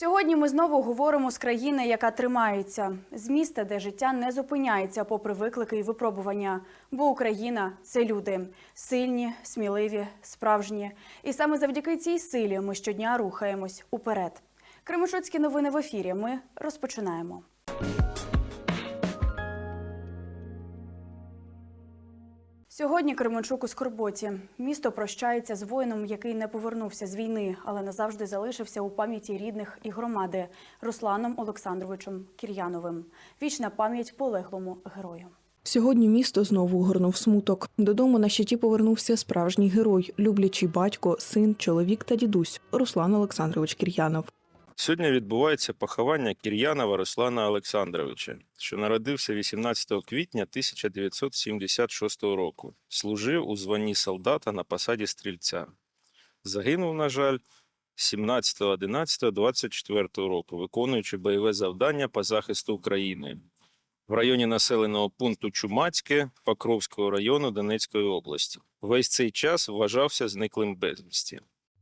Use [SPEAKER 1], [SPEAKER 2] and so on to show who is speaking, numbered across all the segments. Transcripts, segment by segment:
[SPEAKER 1] Сьогодні ми знову говоримо з країни, яка тримається, з міста, де життя не зупиняється попри виклики і випробування. Бо Україна це люди сильні, сміливі, справжні. І саме завдяки цій силі ми щодня рухаємось уперед. Кременчуцькі новини в ефірі. Ми розпочинаємо. Сьогодні Кременчук у скорботі. Місто прощається з воїном, який не повернувся з війни, але назавжди залишився у пам'яті рідних і громади Русланом Олександровичем Кір'яновим. Вічна пам'ять полеглому герою.
[SPEAKER 2] Сьогодні місто знову горнув смуток. Додому на щиті повернувся справжній герой, люблячий батько, син, чоловік та дідусь Руслан Олександрович Кір'янов.
[SPEAKER 3] Сьогодні відбувається поховання Кір'янова Руслана Олександровича, що народився 18 квітня 1976 року. Служив у званні солдата на посаді стрільця. Загинув, на жаль, 17.11.24 року, виконуючи бойове завдання по захисту України в районі населеного пункту Чумацьке Покровського району Донецької області. Весь цей час вважався зниклим безвісті.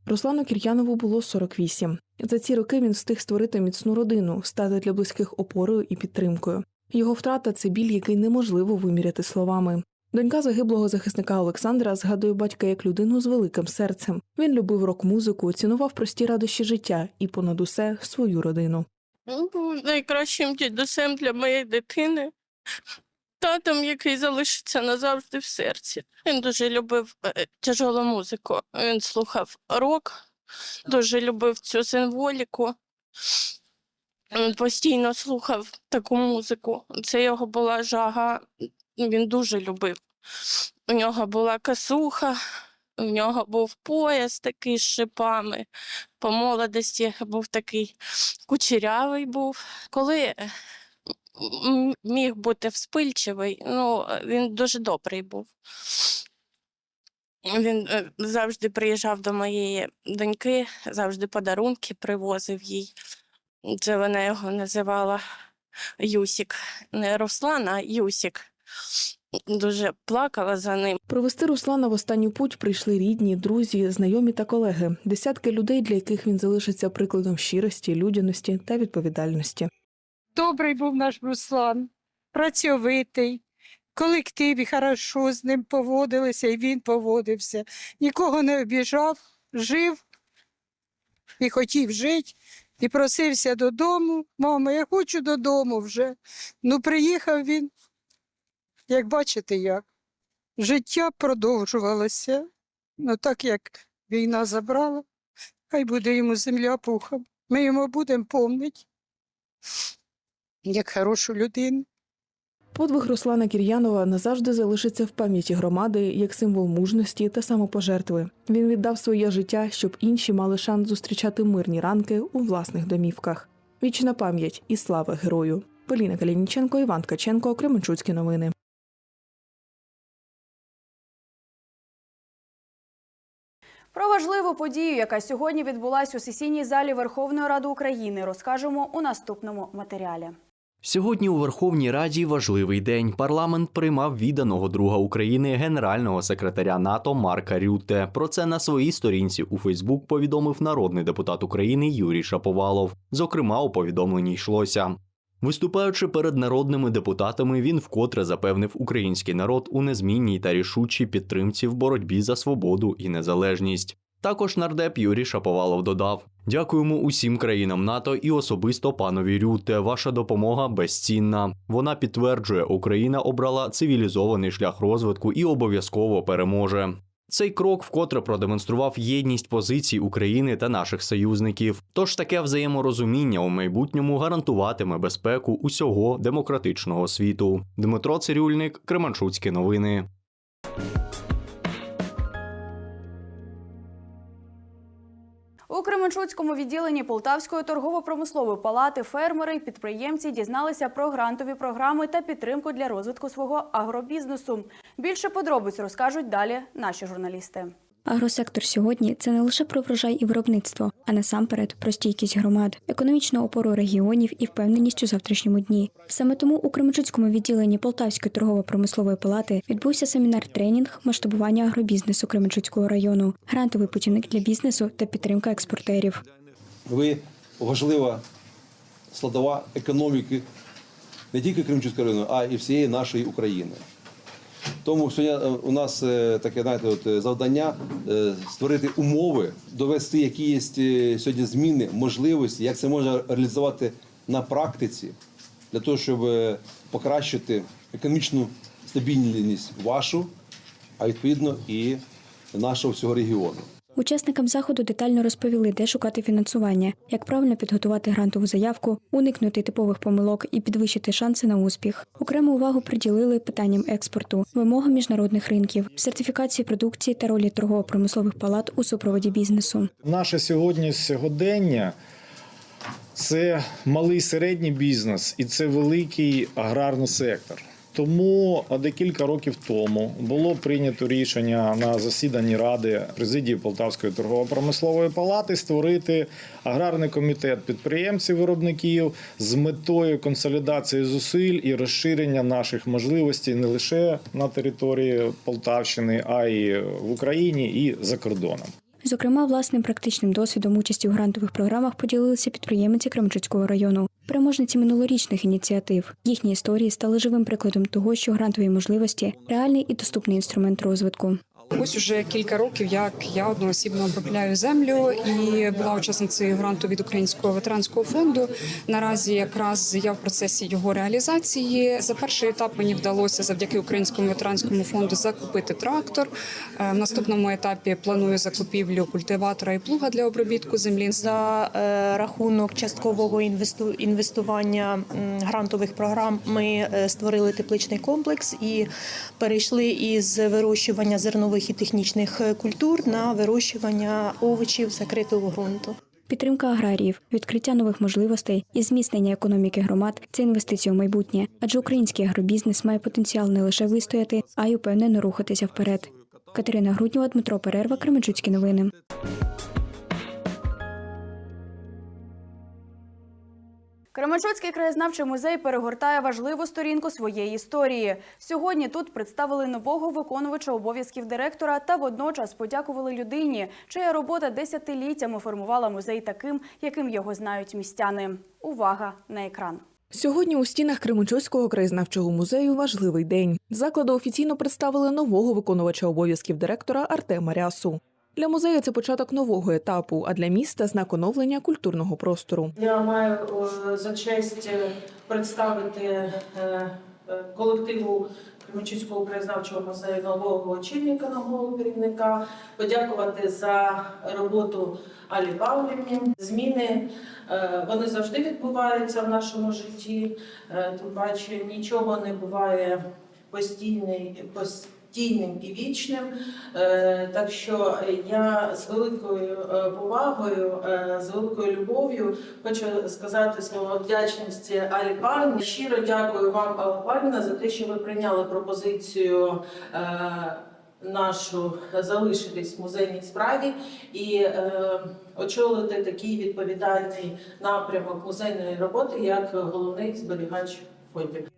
[SPEAKER 2] Руслану Кір'янову було 48. За ці роки він встиг створити міцну родину, стати для близьких опорою і підтримкою. Його втрата це біль, який неможливо виміряти словами. Донька загиблого захисника Олександра згадує батька як людину з великим серцем. Він любив рок-музику, цінував прості радощі життя і понад усе свою родину.
[SPEAKER 4] Він був найкращим дідусем для моєї дитини, татом, який залишиться назавжди в серці. Він дуже любив е, тяжелу музику. Він слухав рок, дуже любив цю символіку. Він постійно слухав таку музику. Це його була жага. Він дуже любив. У нього була касуха, у нього був пояс такий з шипами. По молодості був такий кучерявий був. Коли е, міг бути вспильчивий, ну, е, він дуже добрий був. Він е, завжди приїжджав до моєї доньки, завжди подарунки привозив їй. Це вона його називала Юсік. Не Руслан, а Юсік. Дуже плакала за ним.
[SPEAKER 2] Провести Руслана в останню путь прийшли рідні, друзі, знайомі та колеги, десятки людей, для яких він залишиться прикладом щирості, людяності та відповідальності.
[SPEAKER 5] Добрий був наш Руслан, працьовитий, в колективі хорошо з ним поводилися, і він поводився. Нікого не обіжав, жив і хотів жити, і просився додому. Мама, я хочу додому вже. Ну, приїхав він, як бачите, як. Життя продовжувалося. Ну, так як війна забрала, хай буде йому земля пухом. Ми йому будемо помнити як хорошу людину.
[SPEAKER 2] Подвиг Руслана Кір'янова назавжди залишиться в пам'яті громади як символ мужності та самопожертви. Він віддав своє життя, щоб інші мали шанс зустрічати мирні ранки у власних домівках. Вічна пам'ять і слава герою. Поліна Калініченко, Іван Ткаченко, Кременчуцькі новини.
[SPEAKER 1] Про важливу подію, яка сьогодні відбулась у сесійній залі Верховної Ради України, розкажемо у наступному матеріалі.
[SPEAKER 6] Сьогодні у Верховній Раді важливий день. Парламент приймав відданого друга України генерального секретаря НАТО Марка Рютте. Про це на своїй сторінці у Фейсбук повідомив народний депутат України Юрій Шаповалов. Зокрема, у повідомленні йшлося. Виступаючи перед народними депутатами, він вкотре запевнив український народ у незмінній та рішучій підтримці в боротьбі за свободу і незалежність. Також нардеп Юрій Шаповалов додав: Дякуємо усім країнам НАТО і особисто панові Рютте. Ваша допомога безцінна. Вона підтверджує, Україна обрала цивілізований шлях розвитку і обов'язково переможе. Цей крок вкотре продемонстрував єдність позицій України та наших союзників. Тож таке взаєморозуміння у майбутньому гарантуватиме безпеку усього демократичного світу. Дмитро Цирюльник, Кременчуцькі новини.
[SPEAKER 1] Кременчуцькому відділенні Полтавської торгово-промислової палати фермери і підприємці дізналися про грантові програми та підтримку для розвитку свого агробізнесу. Більше подробиць розкажуть далі наші журналісти.
[SPEAKER 7] Агросектор сьогодні це не лише про врожай і виробництво, а насамперед про стійкість громад, економічну опору регіонів і впевненість у завтрашньому дні. Саме тому у Кременчуцькому відділенні Полтавської торгово-промислової палати відбувся семінар-тренінг масштабування агробізнесу Кременчуцького району, грантовий путівник для бізнесу та підтримка експортерів.
[SPEAKER 8] Ви важлива складова економіки не тільки Кримчуцького району, а і всієї нашої України. Тому сьогодні е, у нас е, таке знаєте, от, е, завдання створити умови, довести, які є сьогодні зміни, можливості, як це можна реалізувати на практиці, для того, щоб покращити економічну стабільність вашу, а відповідно і нашого всього регіону.
[SPEAKER 7] Учасникам заходу детально розповіли, де шукати фінансування, як правильно підготувати грантову заявку, уникнути типових помилок і підвищити шанси на успіх. Окрему увагу приділили питанням експорту, вимогам міжнародних ринків, сертифікації продукції та ролі торгово-промислових палат у супроводі бізнесу.
[SPEAKER 9] Наше сьогодні сьогодення це малий середній бізнес і це великий аграрний сектор. Тому декілька років тому було прийнято рішення на засіданні ради президії Полтавської торгово-промислової палати створити аграрний комітет підприємців-виробників з метою консолідації зусиль і розширення наших можливостей не лише на території Полтавщини, а й в Україні і за кордоном.
[SPEAKER 7] Зокрема, власним практичним досвідом участі у грантових програмах поділилися підприємці Кременчуцького району, переможниці минулорічних ініціатив. Їхні історії стали живим прикладом того, що грантові можливості реальний і доступний інструмент розвитку.
[SPEAKER 10] Ось уже кілька років, як я одноосібно обробляю землю і була учасницею гранту від Українського ветеранського фонду. Наразі якраз я в процесі його реалізації. За перший етап мені вдалося завдяки Українському ветеранському фонду закупити трактор. Е, В наступному етапі планую закупівлю культиватора і плуга для обробітку землі.
[SPEAKER 11] За е, рахунок часткового інвесту- інвестування грантових програм ми е, створили тепличний комплекс і перейшли із вирощування зернових і технічних е, культур на вирощування овочів закритого ґрунту.
[SPEAKER 7] Підтримка аграріїв, відкриття нових можливостей і зміцнення економіки громад це інвестиція в майбутнє, адже український агробізнес має потенціал не лише вистояти, а й упевнено рухатися вперед. Катерина Груднєва, Дмитро Перерва, Кременчуцькі новини.
[SPEAKER 1] Кременчуцький краєзнавчий музей перегортає важливу сторінку своєї історії. Сьогодні тут представили нового виконувача обов'язків директора та водночас подякували людині, чия робота десятиліттями формувала музей таким, яким його знають містяни. Увага на екран.
[SPEAKER 2] Сьогодні у стінах Кременчуцького краєзнавчого музею важливий день. Закладу офіційно представили нового виконувача обов'язків директора Артема Рясу. Для музею це початок нового етапу, а для міста знак оновлення культурного простору.
[SPEAKER 12] Я маю е, за честь е, представити е, колективу Кременчуцького краєзнавчого музею нового очільника, нового керівника, подякувати за роботу Алі Павлівні. Зміни вони завжди відбуваються в нашому житті. Тим паче нічого не буває постійний, постійним і вічним. Е, Так що я з великою е, повагою, е, з великою любов'ю хочу сказати слово вдячності Алі Павлівні. Щиро дякую вам, Алла Павлівна, за те, що ви прийняли пропозицію. Нашу залишитись в музейній справі і очолити такий відповідальний напрямок музейної роботи, як головний зберігач.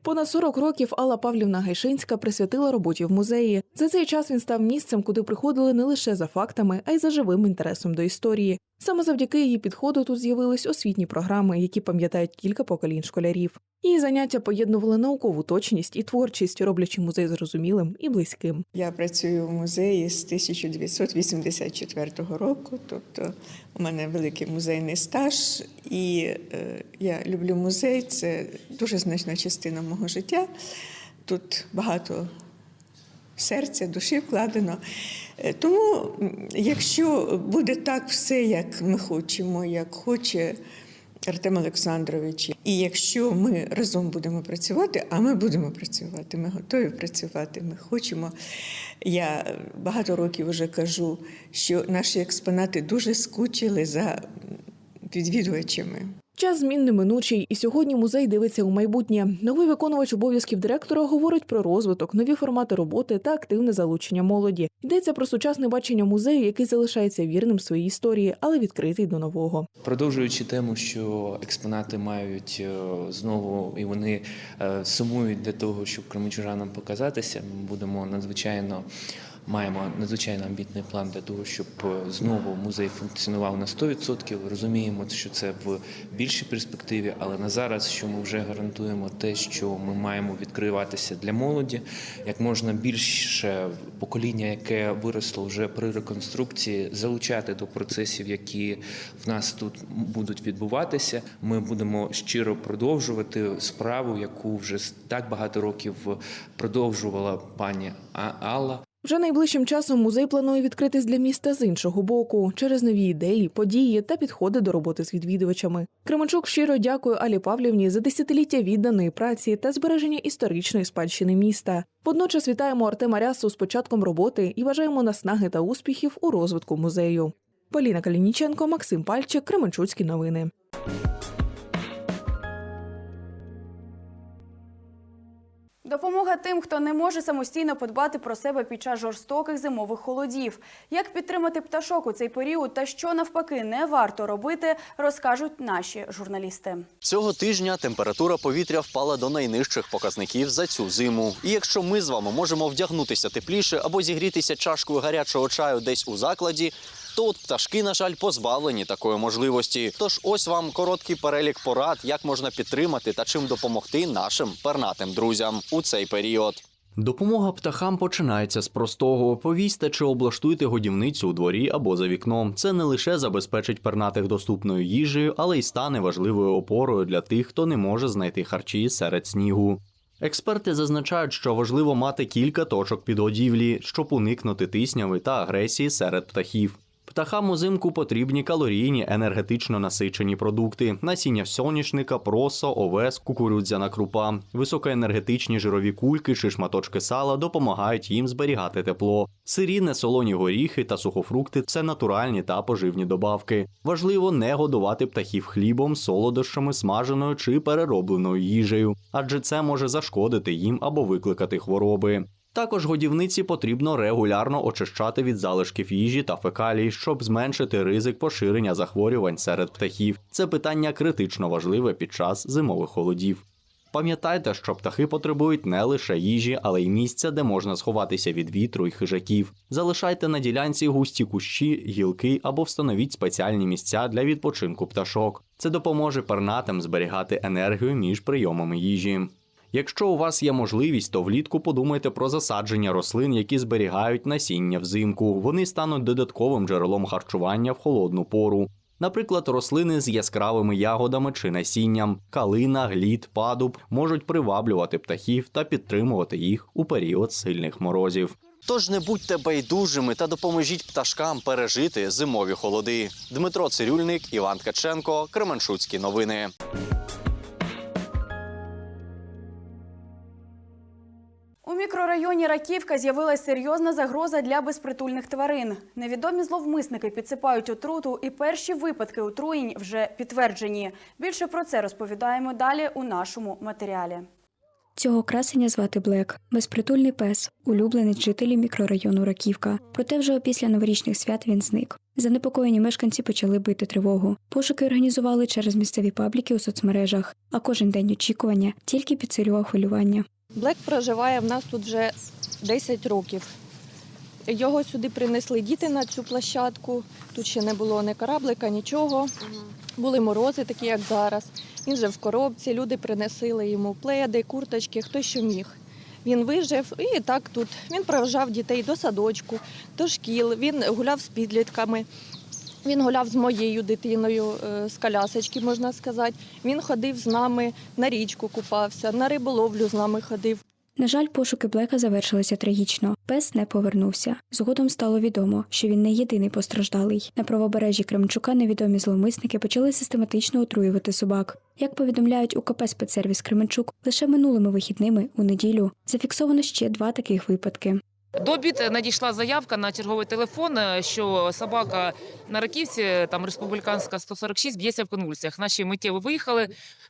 [SPEAKER 2] Понад 40 років Алла Павлівна Гайшинська присвятила роботі в музеї. За цей час він став місцем, куди приходили не лише за фактами, а й за живим інтересом до історії. Саме завдяки її підходу тут з'явились освітні програми, які пам'ятають кілька поколінь школярів. Її заняття поєднували наукову точність і творчість, роблячи музей зрозумілим і близьким.
[SPEAKER 13] Я працюю в музеї з 1984 року, тобто у мене великий музейний стаж, і е, я люблю музей. Це дуже значна частина мого життя. Тут багато серця, душі вкладено. Е, Тому, якщо буде так все, як ми хочемо, як хоче Артем Олександрович, і якщо ми разом будемо працювати, а ми будемо працювати, ми готові працювати, ми хочемо. Я багато років вже кажу, що наші експонати дуже скучили за відвідувачами.
[SPEAKER 2] Час змін неминучий, і сьогодні музей дивиться у майбутнє. Новий виконувач обов'язків директора говорить про розвиток, нові формати роботи та активне залучення молоді. Йдеться про сучасне бачення музею, який залишається вірним своїй історії, але відкритий до нового.
[SPEAKER 14] Продовжуючи тему, що експонати мають е, знову і вони е, сумують для того, щоб кременчужанам показатися, ми будемо надзвичайно маємо надзвичайно амбітний план для того, щоб е, знову музей функціонував на 100%. Розуміємо, що це в більшій перспективі, але на зараз, що ми вже гарантуємо те, що ми маємо відкриватися для молоді, як можна більше покоління, яке виросло вже при реконструкції, залучати до процесів, які в нас тут будуть відбуватися. Ми будемо щиро продовжувати справу, яку вже так багато років продовжувала пані Алла.
[SPEAKER 2] Вже найближчим часом музей планує відкритись для міста з іншого боку через нові ідеї, події та підходи до роботи з відвідувачами. Кременчук щиро дякує Алі Павлівні за десятиліття відданої праці та збереження історичної спадщини міста. Водночас вітаємо Артема Рясу з початком роботи і бажаємо наснаги та успіхів у розвитку музею. Поліна Калініченко, Максим Пальчик, Кременчуцькі новини.
[SPEAKER 1] Допомога тим, хто не може самостійно подбати про себе під час жорстоких зимових холодів. Як підтримати пташок у цей період та що навпаки не варто робити, розкажуть наші журналісти.
[SPEAKER 6] Цього тижня температура повітря впала до найнижчих показників за цю зиму. І якщо ми з вами можемо вдягнутися тепліше або зігрітися чашкою гарячого чаю десь у закладі, то от пташки, на жаль, позбавлені такої можливості. Тож ось вам короткий перелік порад, як можна підтримати та чим допомогти нашим пернатим друзям у цей період. Допомога птахам починається з простого: повісьте чи облаштуйте годівницю у дворі або за вікном. Це не лише забезпечить пернатих доступною їжею, але й стане важливою опорою для тих, хто не може знайти харчі серед снігу. Експерти зазначають, що важливо мати кілька точок підгодівлі, щоб уникнути тисняви та агресії серед птахів. Птахам узимку потрібні калорійні енергетично насичені продукти: насіння соняшника, просо, овес, кукурудзяна крупа, високоенергетичні жирові кульки чи шматочки сала допомагають їм зберігати тепло. Сирі, несолоні горіхи та сухофрукти це натуральні та поживні добавки. Важливо не годувати птахів хлібом, солодощами, смаженою чи переробленою їжею, адже це може зашкодити їм або викликати хвороби. Також годівниці потрібно регулярно очищати від залишків їжі та фекалій, щоб зменшити ризик поширення захворювань серед птахів. Це питання критично важливе під час зимових холодів. Пам'ятайте, що птахи потребують не лише їжі, але й місця, де можна сховатися від вітру і хижаків. Залишайте на ділянці густі кущі, гілки або встановіть спеціальні місця для відпочинку пташок. Це допоможе пернатим зберігати енергію між прийомами їжі. Якщо у вас є можливість, то влітку подумайте про засадження рослин, які зберігають насіння взимку. Вони стануть додатковим джерелом харчування в холодну пору. Наприклад, рослини з яскравими ягодами чи насінням, калина, глід, падуб можуть приваблювати птахів та підтримувати їх у період сильних морозів. Тож не будьте байдужими та допоможіть пташкам пережити зимові холоди. Дмитро Цирюльник, Іван Ткаченко, Кременчуцькі новини.
[SPEAKER 1] Мікрорайоні Раківка з'явилась серйозна загроза для безпритульних тварин. Невідомі зловмисники підсипають отруту, і перші випадки отруєнь вже підтверджені. Більше про це розповідаємо далі у нашому матеріалі.
[SPEAKER 7] Цього красення звати Блек, безпритульний пес, улюблений жителів мікрорайону Раківка. Проте вже опісля новорічних свят він зник. Занепокоєні мешканці почали бити тривогу. Пошуки організували через місцеві пабліки у соцмережах, а кожен день очікування тільки підсилював хвилювання.
[SPEAKER 15] Блек проживає в нас тут вже 10 років. Його сюди принесли діти на цю площадку. Тут ще не було ні кораблика, нічого. Були морози, такі як зараз. Він же в коробці, люди принесли йому пледи, курточки, хто що міг. Він вижив і так тут. Він проважав дітей до садочку, до шкіл, він гуляв з підлітками. Він гуляв з моєю дитиною е, з колясочки, можна сказати. Він ходив з нами на річку, купався, на риболовлю з нами ходив.
[SPEAKER 7] На жаль, пошуки Блека завершилися трагічно. Пес не повернувся. Згодом стало відомо, що він не єдиний постраждалий. На правобережжі Кремчука невідомі зловмисники почали систематично отруювати собак. Як повідомляють УКП спецсервіс Кременчук, лише минулими вихідними у неділю зафіксовано ще два таких випадки.
[SPEAKER 16] До обід надійшла заявка на черговий телефон, е, що собака на Раківці, там республіканська 146, б'ється в конвульсіях. Наші миттєво виїхали,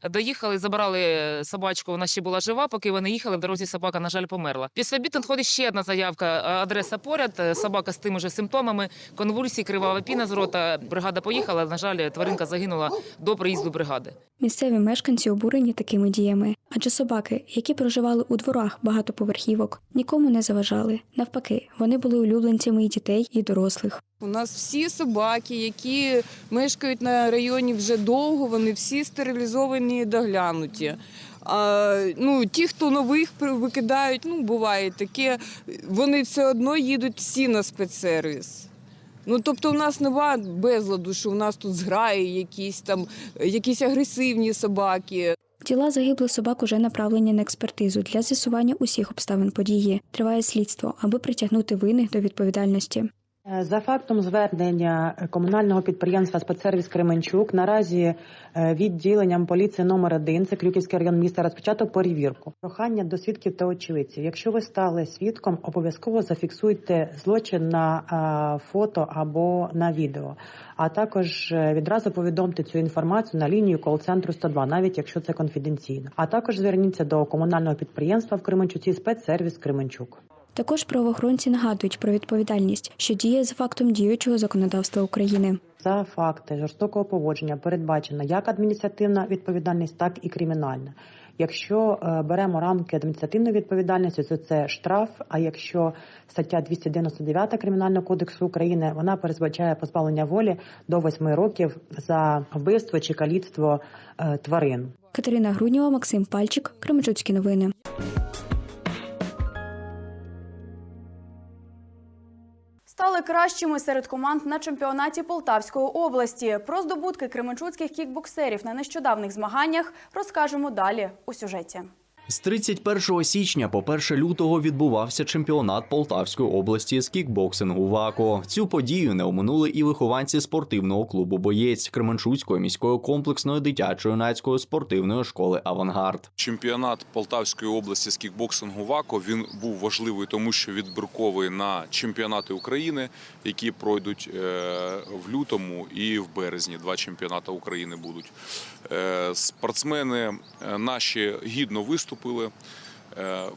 [SPEAKER 16] доїхали, забрали собачку. Вона ще була жива. Поки вони їхали, в дорозі собака, на жаль, померла. Після обід надходить ще одна заявка. е, Адреса поряд. е, Собака з тими же симптомами. Конвульсії, кривава піна з рота. Бригада поїхала. На жаль, тваринка загинула до приїзду бригади.
[SPEAKER 7] Місцеві мешканці обурені такими діями, адже собаки, які проживали у дворах багатоповерхівок, нікому не заважали. Навпаки, вони були улюбленцями і дітей, і дорослих.
[SPEAKER 17] У нас всі собаки, які мешкають на районі вже довго, вони всі стерилізовані і доглянуті. А, ну, ті, хто нових викидають, ну буває таке, вони все одно їдуть всі на спецсервіс. Ну, тобто, у нас нема безладу, що у нас тут зграї, якісь там, якісь агресивні собаки.
[SPEAKER 7] Тіла загиблих собак уже направлені на експертизу для з'ясування усіх обставин події. Триває слідство, аби притягнути винних до відповідальності.
[SPEAKER 18] Е, За фактом звернення комунального підприємства «Спецсервіс Кременчук» наразі е, відділенням поліції номер 1 це Крюківський район міста, розпочато перевірку. Прохання до свідків та очевидців. Якщо ви стали свідком, обов'язково зафіксуйте злочин на е, фото або на відео. А також е, відразу повідомте цю інформацію на лінію кол-центру 102, навіть якщо це конфіденційно. А також зверніться до комунального підприємства в Кременчуці «Спецсервіс Кременчук».
[SPEAKER 7] Також правоохоронці нагадують про відповідальність, що діє за фактом діючого законодавства України.
[SPEAKER 18] За факти жорстокого поводження передбачена як адміністративна відповідальність, так і кримінальна. Якщо е, беремо рамки адміністративної відповідальності, то це штраф. А якщо стаття 299 Кримінального кодексу України, вона передбачає позбавлення волі до 8 років за вбивство чи каліцтво е, тварин.
[SPEAKER 7] Катерина Груднєва, Максим Пальчик, Кременчуцькі новини.
[SPEAKER 1] Стали кращими серед команд на чемпіонаті Полтавської області. Про здобутки кременчуцьких кікбоксерів на нещодавних змаганнях розкажемо далі у сюжеті.
[SPEAKER 6] З 31 січня по 1 лютого відбувався чемпіонат Полтавської області з кікбоксингу ВАКО. Цю подію не оминули і вихованці спортивного клубу Боєць Кременчуцької міської комплексної дитячо-юнацької спортивної школи Авангард.
[SPEAKER 19] Чемпіонат Полтавської області з кікбоксингу ВАКО він був важливий, тому що відбірковий на чемпіонати України, які пройдуть е, в лютому і в березні. Два чемпіонати України будуть. Е, Спортсмени е, наші гідно виступили. Е,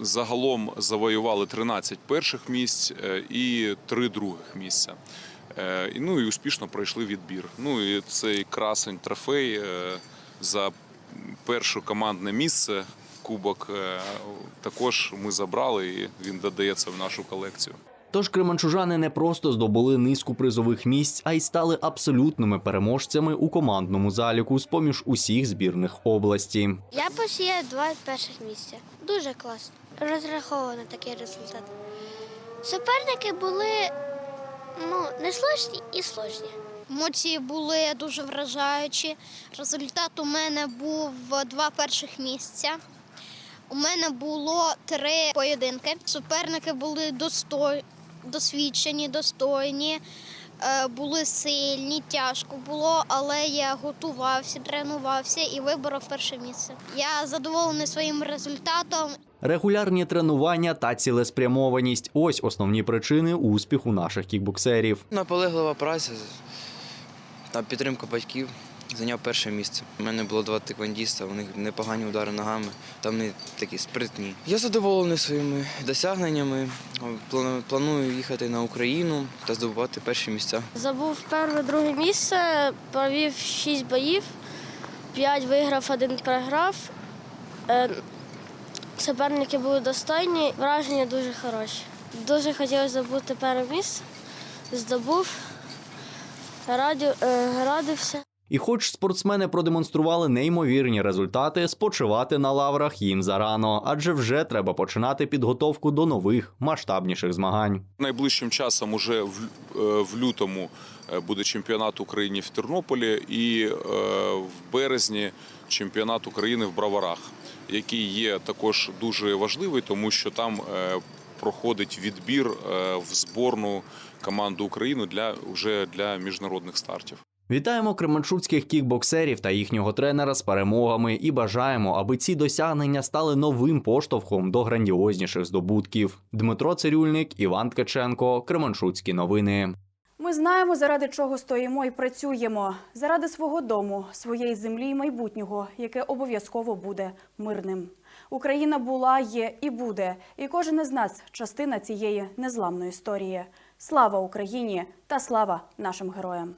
[SPEAKER 19] Загалом завоювали 13 перших місць е, і 3 других місця. Е, Ну і успішно пройшли відбір. Ну і цей красень трофей за перше командне місце. Кубок також ми забрали, і він додається в нашу колекцію.
[SPEAKER 6] Тож кременчужани не просто здобули низку призових місць, а й стали абсолютними переможцями у командному заліку з поміж усіх збірних області.
[SPEAKER 20] Я посіяв два перших місця. Дуже класно. Розраховано такий результат. Суперники були ну, не сложні і сложні. Емоції були дуже вражаючі. Результат у мене був два перших місця. У мене було три поєдинки. Суперники були достой... досвідчені, достойні, е, були сильні, тяжко було, але я готувався, тренувався і виборов перше місце. Я задоволений своїм результатом.
[SPEAKER 6] Регулярні тренування та цілеспрямованість ось основні причини успіху наших кікбоксерів.
[SPEAKER 21] Наполеглива праця та підтримка батьків зайняв перше місце. У мене було два тиквандіста, у них непогані удари ногами, там вони такі спритні. Я задоволений своїми досягненнями. Планую їхати на Україну та здобувати перші місця.
[SPEAKER 20] Забув перше, друге місце, провів шість боїв, п'ять виграв, один програв. Е, Суперники були достойні, враження дуже хороші. Дуже хотілося здобути перше місце, здобув, е, радився.
[SPEAKER 6] І хоч спортсмени продемонстрували неймовірні результати, спочивати на лаврах їм зарано, адже вже треба починати підготовку до нових масштабніших змагань.
[SPEAKER 19] Найближчим часом, уже в, е, в лютому, е, буде чемпіонат України в Тернополі і е, в березні чемпіонат України в Браварах, який є також дуже важливий, тому що там е, проходить відбір е, в зборну команду України для вже для міжнародних стартів.
[SPEAKER 6] Вітаємо кременчуцьких кікбоксерів та їхнього тренера з перемогами і бажаємо, аби ці досягнення стали новим поштовхом до грандіозніших здобутків. Дмитро Цирюльник, Іван Ткаченко, Кременчуцькі новини.
[SPEAKER 1] Ми знаємо, заради чого стоїмо і працюємо. Заради свого дому, своєї землі і майбутнього, яке обов'язково буде мирним. Україна була, є і буде. І кожен із нас частина цієї незламної історії. Слава Україні та слава нашим героям!